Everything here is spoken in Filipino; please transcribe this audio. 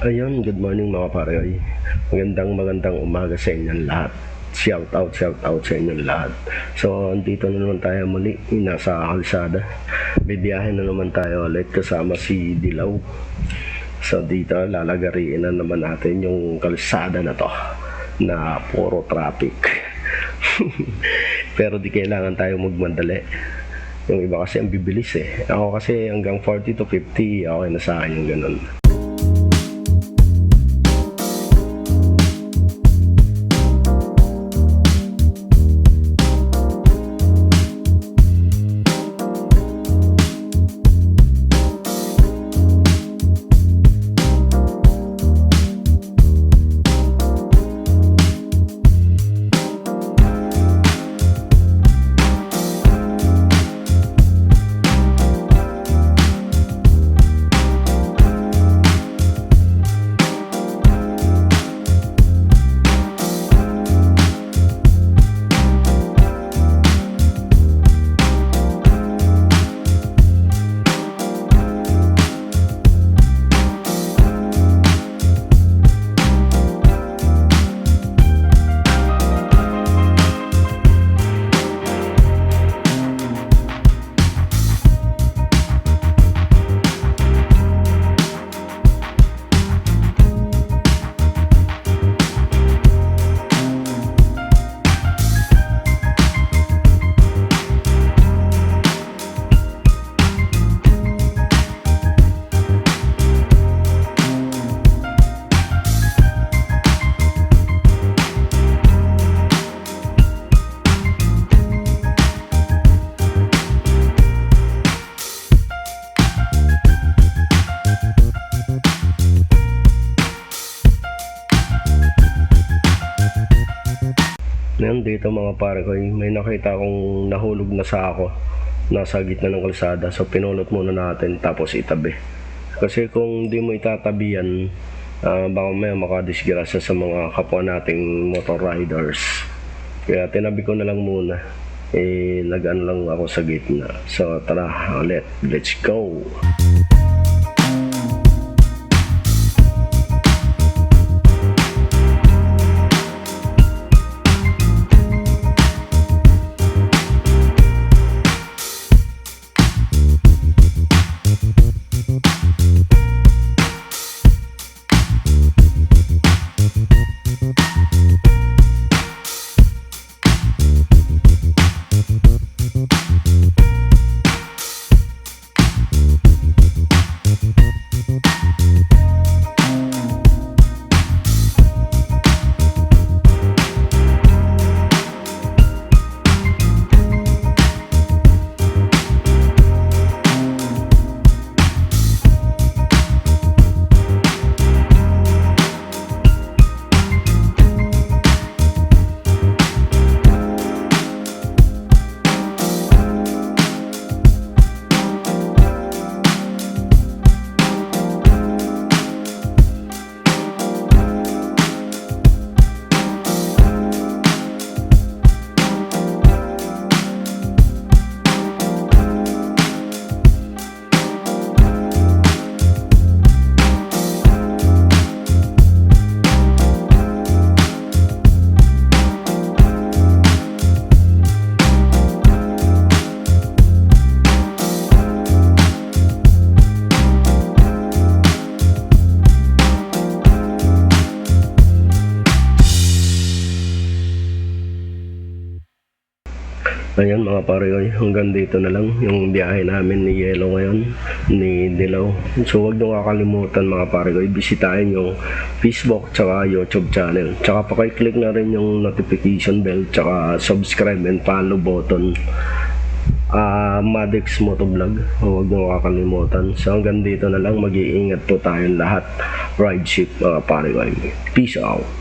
Ayun, good morning mga pareoy. Magandang magandang umaga sa inyong lahat. Shout out, shout out sa inyong lahat. So, andito na naman tayo muli, nasa kalsada. Bibiyahe na naman tayo ulit kasama si Dilaw. So, dito lalagariin na naman natin yung kalsada na to na puro traffic. Pero di kailangan tayo magmadali. Yung iba kasi ang bibilis eh. Ako kasi hanggang 40 to 50, okay na sa akin yung ganun. Ngayon dito mga pare ko, may nakita akong nahulog na sako nasa gitna ng kalsada. So pinulot muna natin tapos itabi. Kasi kung di mo itatabi yan, ah, baka may makadisgrasya sa mga kapwa nating motor riders. Kaya tinabi ko na lang muna. Eh, nag-ano lang ako sa gitna. So tara, ulit. Let's go! Ayan mga pareoy, hanggang dito na lang yung biyahe namin ni Yelo ngayon, ni Dilaw. So huwag nyo kakalimutan mga pareoy, bisitahin yung Facebook tsaka YouTube channel. Tsaka pakiclick na rin yung notification bell tsaka subscribe and follow button. Ah, Madex Motovlog, huwag nyo kakalimutan. So hanggang dito na lang, mag-iingat po tayong lahat. Ride ship mga pareoy. Peace out.